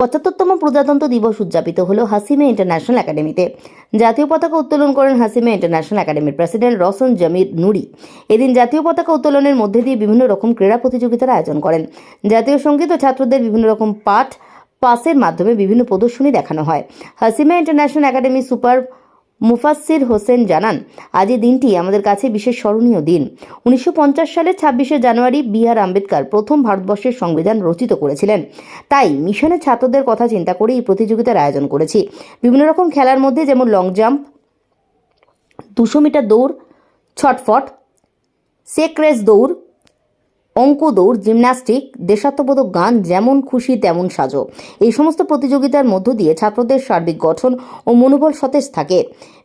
পঁচাত্তরতম প্রজাতন্ত্র দিবস উদযাপিত হল হাসিমে ইন্টারন্যাশনাল একাডেমিতে। জাতীয় পতাকা উত্তোলন করেন হাসিমে ইন্টারন্যাশনাল একাডেমির প্রেসিডেন্ট রসন জমির নুরি। এদিন জাতীয় পতাকা উত্তোলনের মধ্যে দিয়ে বিভিন্ন রকম ক্রীড়া প্রতিযোগিতার আয়োজন করেন। জাতীয় সংগীত ও ছাত্রদের বিভিন্ন রকম পাঠ, পাসের মাধ্যমে বিভিন্ন প্রদর্শনী দেখানো হয়। হাসিমে international academy super Mufassir Hossain জানান, আজ এই দিনটি আমাদের কাছে বিশেষ স্মরণীয় দিন। উনিশশো সালের ছাব্বিশে জানুয়ারি বি আর আম্বেদকর প্রথম ভারতবর্ষের সংবিধান রচিত করেছিলেন। তাই মিশনের ছাত্রদের কথা চিন্তা করে এই প্রতিযোগিতার আয়োজন করেছি। বিভিন্ন রকম খেলার মধ্যে যেমন লং জাম্প দুশো মিটার দৌড়, ছটফট সেক রেস দৌড় অঙ্ক দৌড় জিমন্যাস্টিক, দেশাত্মবোধক গান যেমন খুশি তেমন সাজো। এই সমস্ত প্রতিযোগিতার মধ্য দিয়ে ছাত্রদের সার্বিক গঠন ও মনোবল সতেজ থাকে।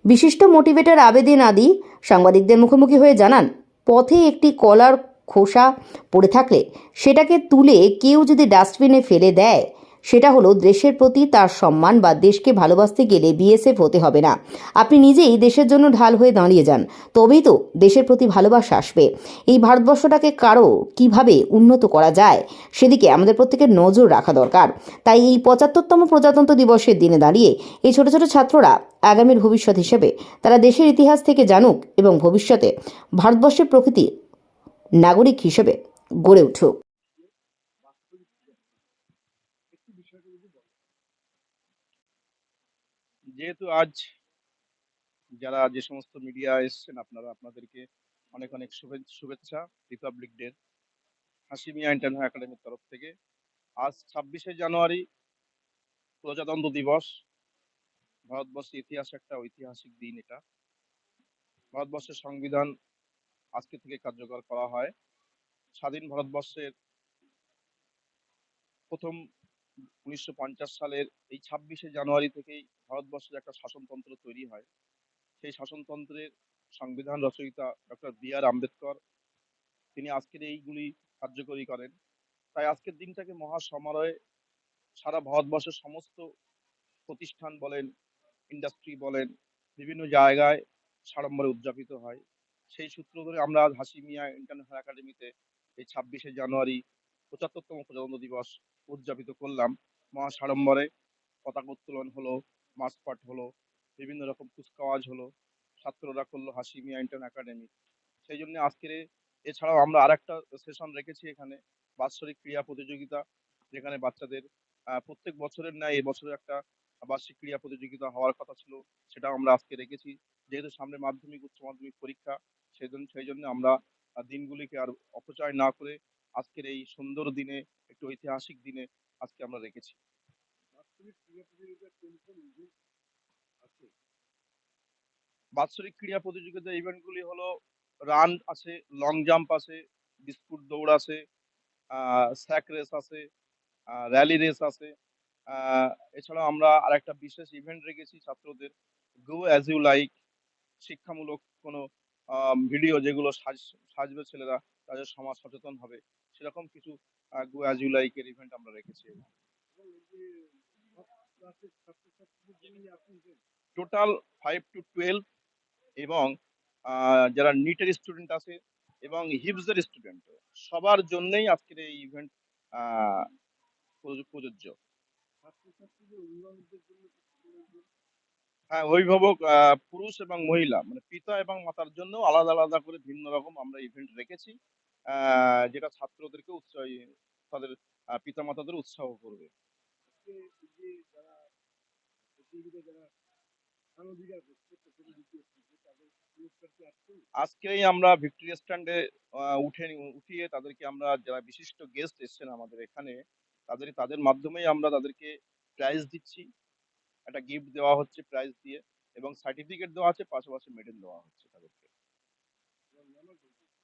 বিশিষ্ট মোটিভেটর আবেদিন আদি সাংবাদিকদের মুখোমুখি হয়ে জানান, পথে একটি কলার খোসা পড়ে থাকলে সেটাকে তুলে কেউ যদি ডাস্টবিনে ফেলে দেয় সেটা হলো দেশের প্রতি তার সম্মান বা দেশকে ভালোবাসতে গেলে বিএসএফ হতে হবে না। আপনি নিজেই দেশের জন্য ঢাল হয়ে দাঁড়িয়ে যান, তবেই তো দেশের প্রতি ভালোবাসা আসবে। এই ভারতবর্ষটাকে কারও কীভাবে উন্নত করা যায়, সেদিকে আমাদের প্রত্যেকের নজর রাখা দরকার। তাই এই পঁচাত্তরতম প্রজাতন্ত্র দিবসের দিনে দাঁড়িয়ে এই ছোট ছোট ছাত্ররা আগামীর ভবিষ্যৎ হিসেবে তারা দেশের ইতিহাস থেকে জানুক এবং ভবিষ্যতে ভারতবর্ষের প্রকৃতি নাগরিক হিসেবে গড়ে উঠুক। যেহেতু আজ যারা যে সমস্ত মিডিয়া এসছেন, আপনারা আপনাদেরকে অনেক অনেক শুভে- শুভেচ্ছা রিপাবলিক ডে হাসিমিয়া ইন্টারন্যাশনাল একাডেমির তরফ থেকে আজ ছাব্বিশে জানুয়ারি প্রজাতন্ত্র দিবস। ভারতবর্ষের ইতিহাসে একটা ঐতিহাসিক দিন এটা। ভারতবর্ষের সংবিধান আজকে থেকে কার্যকর করা হয়। স্বাধীন ভারতবর্ষের প্রথম উনিশশো সালের এই ছাব্বিশে জানুয়ারি থেকেই ভারতবর্ষের একটা শাসনতন্ত্র তৈরি হয়। সেই শাসনতন্ত্রের সংবিধান রচয়িতা ডক্টর বি আর আম্বেদকর, তিনি আজকের এইগুলি কার্যকরী করেন। তাই আজকের দিনটাকে মহা সমারোহে সারা ভারতবর্ষের সমস্ত প্রতিষ্ঠান বলেন ইন্ডাস্ট্রি বলেন, বিভিন্ন জায়গায় সাড়ম্বরে উদযাপিত হয়। সেই সূত্র ধরে আমরা আজ হাসিমিয়া ইন্টারন্যাশনাল একাডেমিতে এই ছাব্বিশে জানুয়ারি পঁচাত্তরতম প্রজাতন্ত্র দিবস উদযাপিত করলাম। মহা সাড়ম্বরে পতাকা উত্তোলন হলো মার্চপাট হলো, বিভিন্ন রকম কুচকাওয়াজ হলো, ছাত্ররা করল হাসিমিয়া ইন্টার্ন একাডেমি সেই জন্য আজকের এছাড়াও আমরা আরেকটা সেশন রেখেছি এখানে, বাৎসরিক ক্রীড়া প্রতিযোগিতা, যেখানে বাচ্চাদের প্রত্যেক বছরের ন্যায় এবছরের একটা বার্ষিক ক্রীড়া প্রতিযোগিতা হওয়ার কথা ছিল, সেটাও আমরা আজকে রেখেছি। যেহেতু সামনে মাধ্যমিক, উচ্চ মাধ্যমিক পরীক্ষা সেই জন্য সেই জন্য আমরা দিনগুলিকে আর অপচয় না করে আজকের এই সুন্দর দিনে একটু ঐতিহাসিক দিনে আজকে আমরা রেখেছি। বাৎসরিক ক্রীড়া প্রতিযোগিতা ইভেন্টগুলি হলো রান আছে লং জাম্প আছে বিস্কুট দৌড় আছে স্যাক রেস আছে র্যালি রেস আছে এছাড়াও আমরা আরেকটা বিশেষ ইভেন্ট রেখেছি ছাত্রদের গো অ্যাজ ইউ লাইক শিক্ষামূলক কোনো ভিডিও যেগুলো সাজ সাজবে ছেলেরা তাদের সমাজ সচেতন হবে। সেরকম কিছু গো অ্যাজ ইউ ইভেন্ট আমরা রেখেছি টোটাল ফাইভ টু টুয়েলভ এবং যারা নিটের স্টুডেন্ট আছে এবং হিপসের স্টুডেন্ট সবার জন্যই আজকের এই ইভেন্ট প্রযোজ্য। হ্যাঁ অভিভাবক আহ, পুরুষ এবং মহিলা মানে পিতা এবং মাতার জন্য আলাদা আলাদা করে ভিন্ন রকম আমরা ইভেন্ট রেখেছি। আহ, যেটা ছাত্রদেরকে উৎসাহ তাদের পিতা মাতাদের উৎসাহ করবে। আজকেই আমরা ভিক্টোরিয়া স্ট্যান্ডে উঠে উঠিয়ে তাদেরকে আমরা যারা বিশিষ্ট গেস্ট এসেছেন আমাদের এখানে তাদের তাদের মাধ্যমেই আমরা তাদেরকে প্রাইজ দিচ্ছি। একটা গিফট দেওয়া হচ্ছে প্রাইজ দিয়ে এবং সার্টিফিকেট দেওয়া আছে, পাশাপাশি মেডেল দেওয়া হচ্ছে তাদেরকে।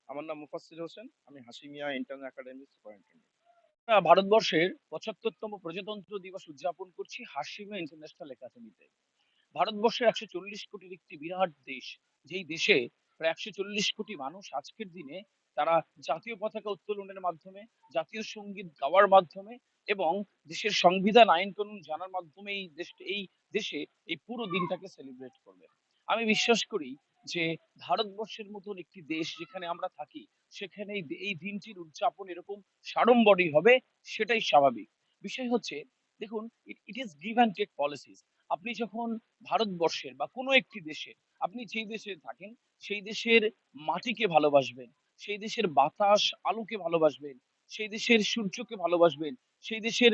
আমার নাম মুফাসির হোসেন, আমি হাসিমিয়া ইন্টারন্যাশনাল একাডেমি ভারতবর্ষের পঁচাত্তরতম প্রজাতন্ত্র দিবস উদযাপন করছি হাসিমিয়া ইন্টারন্যাশনাল একাডেমিতে ভারতবর্ষের একশো চল্লিশ কোটির একটি বিরাট দেশ, যেই দেশে প্রায় একশো চল্লিশ কোটি মানুষ আজকের দিনে তারা জাতীয় পতাকা উত্তোলনের মাধ্যমে, জাতীয় সংগীত গাওয়ার মাধ্যমে এবং দেশের সংবিধান আইন কানুন জানার মাধ্যমে এই দেশ এই দেশে এই পুরো দিনটাকে সেলিব্রেট করবে। আমি বিশ্বাস করি যে ভারতবর্ষের মতন একটি দেশ যেখানে আমরা থাকি, সেখানে এই- দিনটির উদযাপন এরকম সাড়ম্বরই হবে, সেটাই স্বাভাবিক। বিষয় হচ্ছে, দেখুন it is give and take policies আপনি যখন ভারতবর্ষের বা কোনো একটি দেশে আপনি যেই দেশে থাকেন, সেই দেশের মাটিকে ভালোবাসবেন, সেই দেশের বাতাস আলোকে ভালোবাসবেন, সেই দেশের সূর্যকে ভালোবাসবেন, সেই দেশের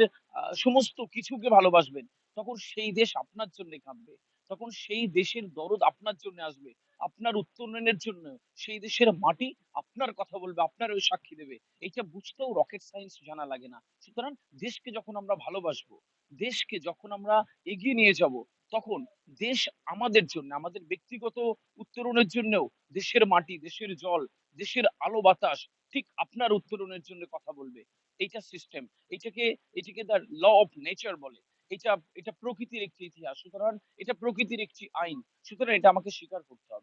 সমস্ত কিছুকে ভালোবাসবেন, তখন সেই দেশ আপনার জন্য কাঁদবে, তখন সেই দেশের দরদ আপনার জন্য আসবে, আপনার উত্তরণের জন্য সেই দেশের মাটি আপনার কথা বলবে, আপনার ওই সাক্ষী দেবে। এটা বুঝতেও রকেট সায়েন্স জানা লাগে না। সুতরাং দেশকে যখন আমরা ভালোবাসবো দেশকে যখন আমরা এগিয়ে নিয়ে যাব, তখন দেশ আমাদের জন্য, আমাদের ব্যক্তিগত উত্তরণের জন্যও, দেশের মাটি, দেশের জল, দেশের আলো বাতাস, ঠিক আপনার উত্তরণের জন্য কথা বলবে। এইটা সিস্টেম এটাকে এটাকে দ্য ল অফ নেচার বলে। এটা এটা প্রকৃতির একটি ইতিহাস, সুতরাং এটা প্রকৃতির একটি আইন, সুতরাং এটা আমাকে স্বীকার করতে হবে।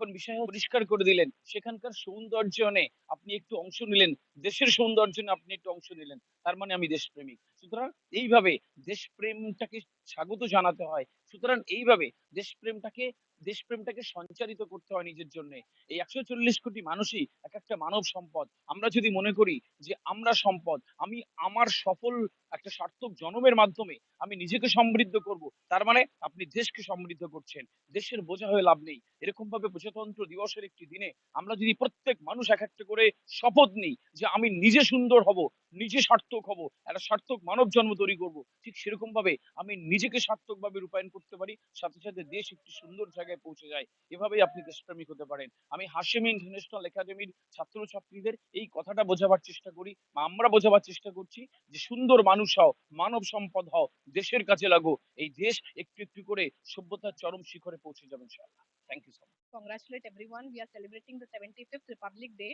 এখন বিষয় পরিষ্কার করে দিলেন। সেখানকার সৌন্দর্যনে আপনি একটু অংশ নিলেন। দেশের সৌন্দর্য আপনি একটু অংশ নিলেন। তার মানে আমি দেশপ্রেমিক। সুতরাং এইভাবে দেশপ্রেমটাকে স্বাগত জানাতে হয়। সুতরাং এইভাবে দেশপ্রেমটাকে দেশপ্রেমটাকে সঞ্চারিত করতে হয় নিজের জন্য। এই একশো চল্লিশ কোটি মানুষই এক একটা মানব সম্পদ। আমরা যদি মনে করি যে আমরা সম্পদ, আমি আমার সফল একটা সার্থক জন্মের মাধ্যমে আমি নিজেকে সমৃদ্ধ করব, তার মানে আপনি দেশকে সমৃদ্ধ করছেন, দেশের বোঝা হয়ে লাভ নেই। এরকম ভাবে প্রজাতন্ত্র দিবসের একটি দিনে আমরা যদি প্রত্যেক মানুষ এক একটা করে শপথ নিই যে আমি নিজে সুন্দর হব নিজে সার্থক হব, একটা সার্থক মানব জন্ম তৈরি করব। ঠিক সেরকম ভাবে আমি নিজেকে সার্থক ভাবে রূপায়ণ করতে পারি, সাথে সাথে দেশ একটি সুন্দর জায়গায় পৌঁছে যায়। এভাবেই আপনি দেশপ্রেমিক হতে পারেন। আমি হাসিম ইন্টারন্যাশনাল একাডেমির ছাত্রছাত্রীদের এই কথাটা বোঝাবার চেষ্টা করি, বা আমরা বোঝাবার চেষ্টা করছি যে, সুন্দর মানুষ হও, মানব সম্পদ হও, দেশের কাছে লাগো। এই দেশ একটু একটু করে সভ্যতার চরম শিখরে পৌঁছে যাবে ইনশাআল্লাহ। Thank you so much congratulate everyone. We are celebrating the 75th Republic Day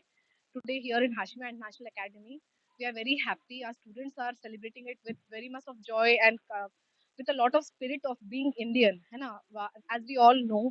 today here in Hashima International Academy. We are very happy. Our students are celebrating it with very much of joy and uh, with a lot of spirit of being Indian. है ना? Wa- As we all know,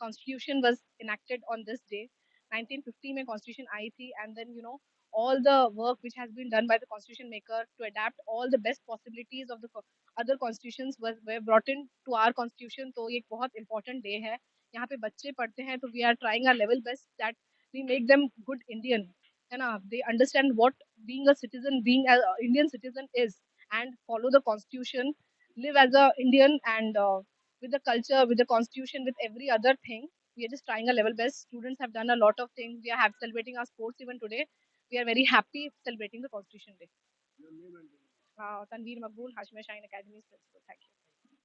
Constitution was enacted on this day. 1950 में Constitution आई थी and then you know all the work which has been done by the Constitution maker to adapt all the best possibilities of the co- other constitutions was were brought in to our Constitution. तो ये एक बहुत important day है. यहाँ पे बच्चे पढ़ते हैं तो we are trying our level best that we make them good Indian है ना they understand what being a citizen being Indian citizen is and follow the constitution live as a indian and uh, with the culture with the constitution with every other thing we are just trying our level best students have done a lot of things we are have, celebrating our sports even today we are very happy celebrating the constitution day uh, tanveer makbul hashmi shine academy's principal thank you